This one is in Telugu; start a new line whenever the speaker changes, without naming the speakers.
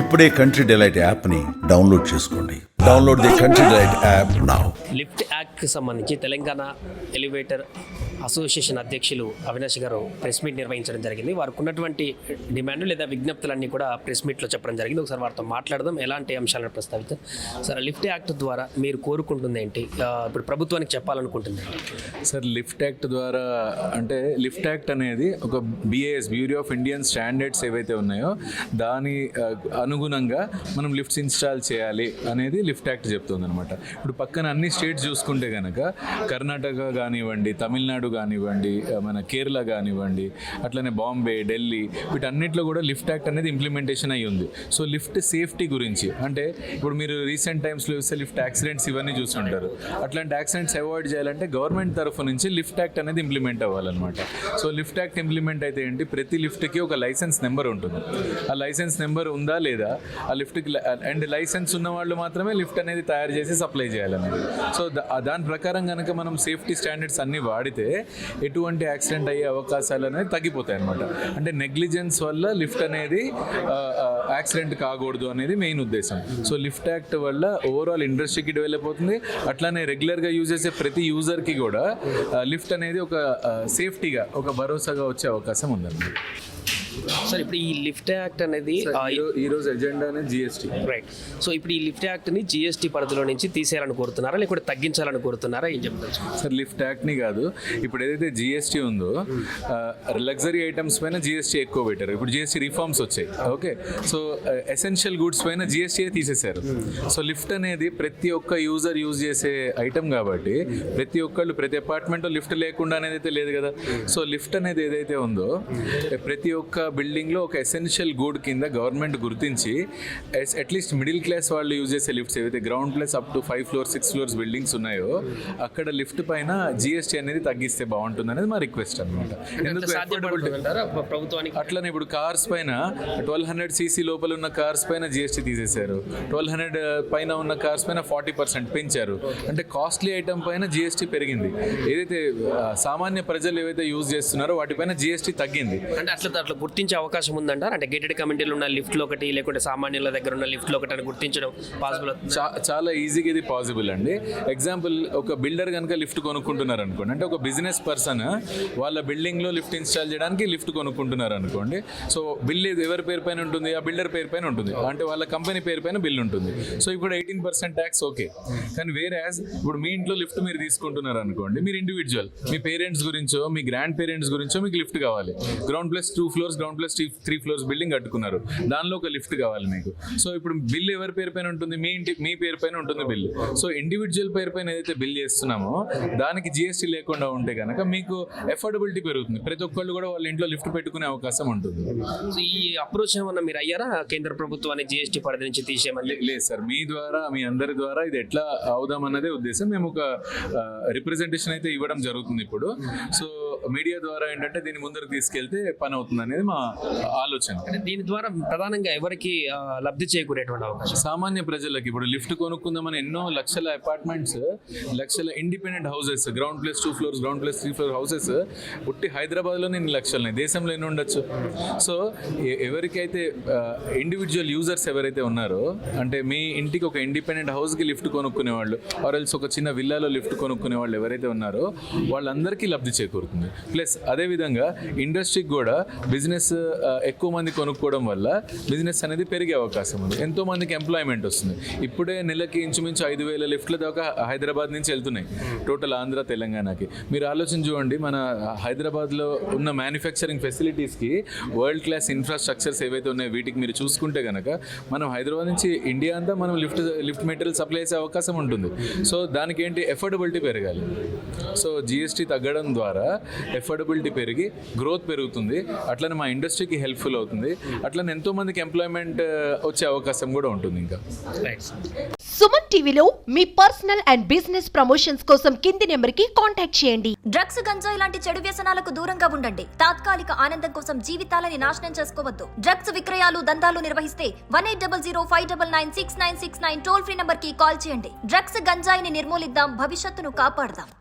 ఇప్పుడే కంట్రీ డిలైట్ యాప్ని డౌన్లోడ్ చేసుకోండి. Download the Country Delight app now
lift యాక్ట్కి సంబంధించి తెలంగాణ ఎలివేటర్ అసోసియేషన్ అధ్యక్షులు అవినాష్ గారు ప్రెస్ మీట్ నిర్వహించడం జరిగింది. వారికి ఉన్నటువంటి డిమాండ్లు లేదా విజ్ఞప్తులన్నీ కూడా ప్రెస్ మీట్లో చెప్పడం జరిగింది. ఒకసారి వారితో మాట్లాడదాం. ఎలాంటి అంశాలను ప్రస్తావిద్దాం? సార్ లిఫ్ట్ యాక్ట్ ద్వారా మీరు కోరుకుంటుంది ఏంటి? ఇప్పుడు ప్రభుత్వానికి చెప్పాలనుకుంటుంది?
సార్ లిఫ్ట్ యాక్ట్ ద్వారా అంటే లిఫ్ట్ యాక్ట్ అనేది ఒక BIS bureau of Indian standards ఏవైతే ఉన్నాయో దాని అనుగుణంగా మనం లిఫ్ట్స్ ఇన్స్టాల్ చేయాలి అనేది లిఫ్ట్ యాక్ట్ చెప్తుంది అనమాట ఇప్పుడు పక్కన అన్ని స్టేట్స్ చూసుకుంటే కనుక కర్ణాటక కానివ్వండి తమిళనాడు కానివ్వండి మన కేరళ కానివ్వండి అట్లనే బాంబే ఢిల్లీ వీటన్నిటిలో కూడా లిఫ్ట్ యాక్ట్ అనేది ఇంప్లిమెంటేషన్ అయ్యి ఉంది. సో లిఫ్ట్ సేఫ్టీ గురించి అంటే ఇప్పుడు మీరు రీసెంట్ టైమ్స్లో చూస్తే లిఫ్ట్ యాక్సిడెంట్స్ ఇవన్నీ చూస్తుంటారు. అట్లాంటి యాక్సిడెంట్స్ అవాయిడ్ చేయాలంటే గవర్నమెంట్ తరఫు నుంచి లిఫ్ట్ యాక్ట్ అనేది ఇంప్లిమెంట్ అవ్వాలన్నమాట. సో లిఫ్ట్ యాక్ట్ ఇంప్లిమెంట్ అయితే ఏంటి? ప్రతి లిఫ్ట్కి ఒక లైసెన్స్ నెంబర్ ఉంటుంది. ఆ లైసెన్స్ నెంబర్ ఉందా లేదా? ఆ లిఫ్ట్కి అండ్ లైసెన్స్ ఉన్న వాళ్ళు మాత్రమే లిఫ్ట్ అనేది తయారు చేసి సప్లై చేయాలనేది సో దా- దాని ప్రకారం కనుక మనం సేఫ్టీ స్టాండర్డ్స్ అన్ని వాడితే ఎటువంటి యాక్సిడెంట్ అయ్యే అవకాశాలు అనేది తగ్గిపోతాయి అనమాట అంటే నెగ్లిజెన్స్ వల్ల లిఫ్ట్ అనేది యాక్సిడెంట్ కాకూడదు అనేది మెయిన్ ఉద్దేశం. సో లిఫ్ట్ యాక్ట్ వల్ల ఓవరాల్ ఇండస్ట్రీకి డెవలప్ అవుతుంది అట్లానే రెగ్యులర్గా యూజ్ చేసే ప్రతి యూజర్కి కూడా లిఫ్ట్ అనేది ఒక సేఫ్టీగా ఒక భరోసాగా వచ్చే అవకాశం ఉందన్నమాట.
సార్ ఇప్పుడు ఈ లిఫ్ట్ యాక్ట్ అనేది
ఈ రోజు ఎజెండా అనేది జిఎస్టీ
రైట్ సో ఇప్పుడు ఈ లిఫ్ట్ యాక్ట్ని జిఎస్టీ పరిధిలో నుంచి తీసేయాలని కోరుతున్నారా? లేకపోతే తగ్గించాలని కోరుతున్నారా? ఏం చెప్తారు?
సార్ లిఫ్ట్ యాక్ట్ని కాదు. ఇప్పుడు ఏదైతే జిఎస్టీ ఉందో లగ్జరీ ఐటమ్స్ పైన జిఎస్టీ ఎక్కువ పెట్టారు. ఇప్పుడు జిఎస్టీ రిఫార్మ్స్ వచ్చాయి. ఓకే సో ఎసెన్షియల్ గుడ్స్ పైన జిఎస్టీ తీసేశారు. సో లిఫ్ట్ అనేది ప్రతి ఒక్క యూజర్ యూజ్ చేసే ఐటమ్ కాబట్టి ప్రతి ఒక్కళ్ళు ప్రతి అపార్ట్మెంట్లో లిఫ్ట్ లేకుండా అనేది అయితే లేదు కదా. సో లిఫ్ట్ అనేది ఏదైతే ఉందో ప్రతి ఒక్క బిల్డింగ్లో ఒక ఎసెన్షియల్ గుడ్ కింద గవర్నమెంట్ గుర్తించి అట్లీస్ట్ మిడిల్ క్లాస్ వాళ్ళు యూజ్ చేసే లిఫ్ట్స్ ఏవైతే ground plus up to five floor six floors buildings ఉన్నాయో అక్కడ లిఫ్ట్ పైన జిఎస్టీ అనేది తగ్గిస్తే బాగుంటుంది అనేది మా రిక్వెస్ట్ అనమాట ఎందుకు
ప్రభుత్వానికి?
అట్లనే ఇప్పుడు కార్స్ పైన ట్వెల్వ్ హండ్రెడ్ సీసీ లోపల ఉన్న కార్స్ పైన జిఎస్టీ తీసేశారు. ట్వెల్వ్ హండ్రెడ్ పైన ఉన్న కార్స్ పైన ఫార్టీ పర్సెంట్ పెంచారు. అంటే కాస్ట్లీ ఐటమ్ పైన జిఎస్టీ పెరిగింది. ఏదైతే ఆ, సామాన్య ప్రజలు ఏవైతే యూజ్ చేస్తున్నారో వాటిపైన జిఎస్టీ తగ్గింది.
అంటే అట్లా అట్లా గుర్తించే అవకాశం ఉందంటారు? అంటే గేటెడ్ కమ్యూనిటీలో ఉన్న లిఫ్ట్లో ఒకటి లేకుంటే సామాన్యుల దగ్గర ఉన్న లిఫ్ట్లో ఒకటి అని గుర్తించడం పాసిబుల్
చాలా ఈజీగా ఇది పాసిబుల్ అండి. ఎగ్జాంపుల్ ఒక బిల్డర్ కనుక లిఫ్ట్ కొనుక్కుంటున్నారు అనుకోండి అంటే ఒక బిజినెస్ పర్సన్ వాళ్ళ బిల్డింగ్లో లిఫ్ట్ ఇన్స్టాల్ చేయడానికి లిఫ్ట్ కొనుక్కుంటున్నారు అనుకోండి సో బిల్ ఇది ఎవరి పేరు పైన ఉంటుంది? ఆ బిల్డర్ పేరు పైన ఉంటుంది. అంటే వాళ్ళ కంపెనీ పేరు పైన బిల్ ఉంటుంది. సో ఇప్పుడు ఎయిటీన్ పర్సెంట్ ట్యాక్స్ ఓకే కానీ వేరే ఇప్పుడు మీ ఇంట్లో లిఫ్ట్ మీరు తీసుకుంటున్నారు అనుకోండి మీరు ఇండివిజువల్ మీ పేరెంట్స్ గురించో మీ గ్రాండ్ పేరెంట్స్ గురించో మీకు లిఫ్ట్ కావాలి. Ground plus two floors ground plus three floors building కట్టుకున్నారు. దానిలో ఒక లిఫ్ట్ కావాలి మీకు. సో ఇప్పుడు బిల్ ఎవరి పేరు పైన ఉంటుంది? మీ ఇంటి మీ పేరు పైన ఉంటుంది బిల్ సో ఇండివిజువల్ పేరు పైన ఏదైతే బిల్ చేస్తున్నామో దానికి జిఎస్టీ లేకుండా ఉంటే కనుక మీకు ఎఫోర్డబిలిటీ పెరుగుతుంది. ప్రతి ఒక్కళ్ళు కూడా వాళ్ళ ఇంట్లో లిఫ్ట్ పెట్టుకునే అవకాశం ఉంటుంది.
సో ఈ అప్రోచ్ ఏమన్నా మీరు అయ్యారా? కేంద్ర ప్రభుత్వాన్ని జిఎస్టీ పరిధి నుంచి తీసేయమని
లేదు సార్. మీ ద్వారా మీ అందరి ద్వారా ఇది ఎట్లా అవుదాం అన్నదే ఉద్దేశం. మేము ఒక రిప్రజెంటేషన్ అయితే ఇవ్వడం జరుగుతుంది ఇప్పుడు. సో మీడియా ద్వారా ఏంటంటే దీన్ని ముందరకు తీసుకెళ్తే పని అవుతుంది అనేది మా ఆలోచన.
దీని ద్వారా ప్రధానంగా ఎవరికి లబ్ధి చేకూరేటువంటి అవకాశం?
సామాన్య ప్రజలకి ఇప్పుడు లిఫ్ట్ కొనుక్కుందామని ఎన్నో లక్షల అపార్ట్మెంట్స్ లక్షల independent houses ground plus two floors ground plus three floor houses పుట్టి హైదరాబాద్లోనే ఎన్ని లక్షలు దేశంలో ఎన్ని ఉండొచ్చు? సో ఎవరికైతే ఇండివిజువల్ యూజర్స్ ఎవరైతే ఉన్నారో అంటే మీ ఇంటికి ఒక ఇండిపెండెంట్ హౌస్కి లిఫ్ట్ కొనుక్కునే వాళ్ళు ఆర్ఎల్స్ ఒక చిన్న విల్లాలో లిఫ్ట్ కొనుక్కునే వాళ్ళు ఎవరైతే ఉన్నారో వాళ్ళందరికీ లబ్ధి చేకూరుతుంది. ప్లస్ అదేవిధంగా ఇండస్ట్రీకి కూడా బిజినెస్ ఎక్కువ మంది కొనుక్కోవడం వల్ల బిజినెస్ అనేది పెరిగే అవకాశం ఉంది. ఎంతో మందికి ఎంప్లాయ్మెంట్ వస్తుంది. ఇప్పుడే నెలకి ఇంచుమించు ఐదు వేల లిఫ్ట్ల దాకా హైదరాబాద్ నుంచి వెళ్తున్నాయి. టోటల్ ఆంధ్ర తెలంగాణకి. మీరు ఆలోచన చూడండి మన హైదరాబాద్లో ఉన్న మ్యానుఫ్యాక్చరింగ్ ఫెసిలిటీస్కి వరల్డ్ క్లాస్ ఇన్ఫ్రాస్ట్రక్చర్స్ ఏవైతే ఉన్నాయో వీటికి మీరు చూసుకుంటే కనుక మనం హైదరాబాద్ నుంచి ఇండియా అంతా మనం లిఫ్ట్ లిఫ్ట్ మెటీరియల్ సప్లై చేసే అవకాశం ఉంటుంది. సో దానికి ఏంటి ఎఫోర్డబిలిటీ పెరగాలి. సో జిఎస్టీ తగ్గడం ద్వారా ఎఫోర్డబిలిటీ పెరిగి గ్రోత్ పెరుగుతుంది. అట్లనే మా ఇండస్ట్రీకి హెల్ప్ఫుల్ అవుతుంది. అట్లనే ఎంతో మందికి ఎంప్లాయ్మెంట్ వచ్చే అవకాశం కూడా ఉంటుంది ఇంకా.
సుమన్ టీవీలో మీ పర్సనల్ అండ్ బిజినెస్ ప్రమోషన్స్ కోసం కింది నెంబర్కి కాంటాక్ట్ చేయండి.
డ్రగ్స్ గంజాయి లాంటి చెడు వ్యసనాలకు దూరంగా ఉండండి. తాత్కాలిక ఆనందం కోసం జీవితాలని నాశనం చేసుకోవద్దు. డ్రగ్స్ విక్రయాలు దందాలు నిర్వహిస్తే one eight double zero five double nine six nine six nine toll free నంబర్కి కాల్ చేయండి. డ్రగ్స్ గంజాయిని నిర్మూలిద్దాం భవిష్యత్తును కాపాడదాం.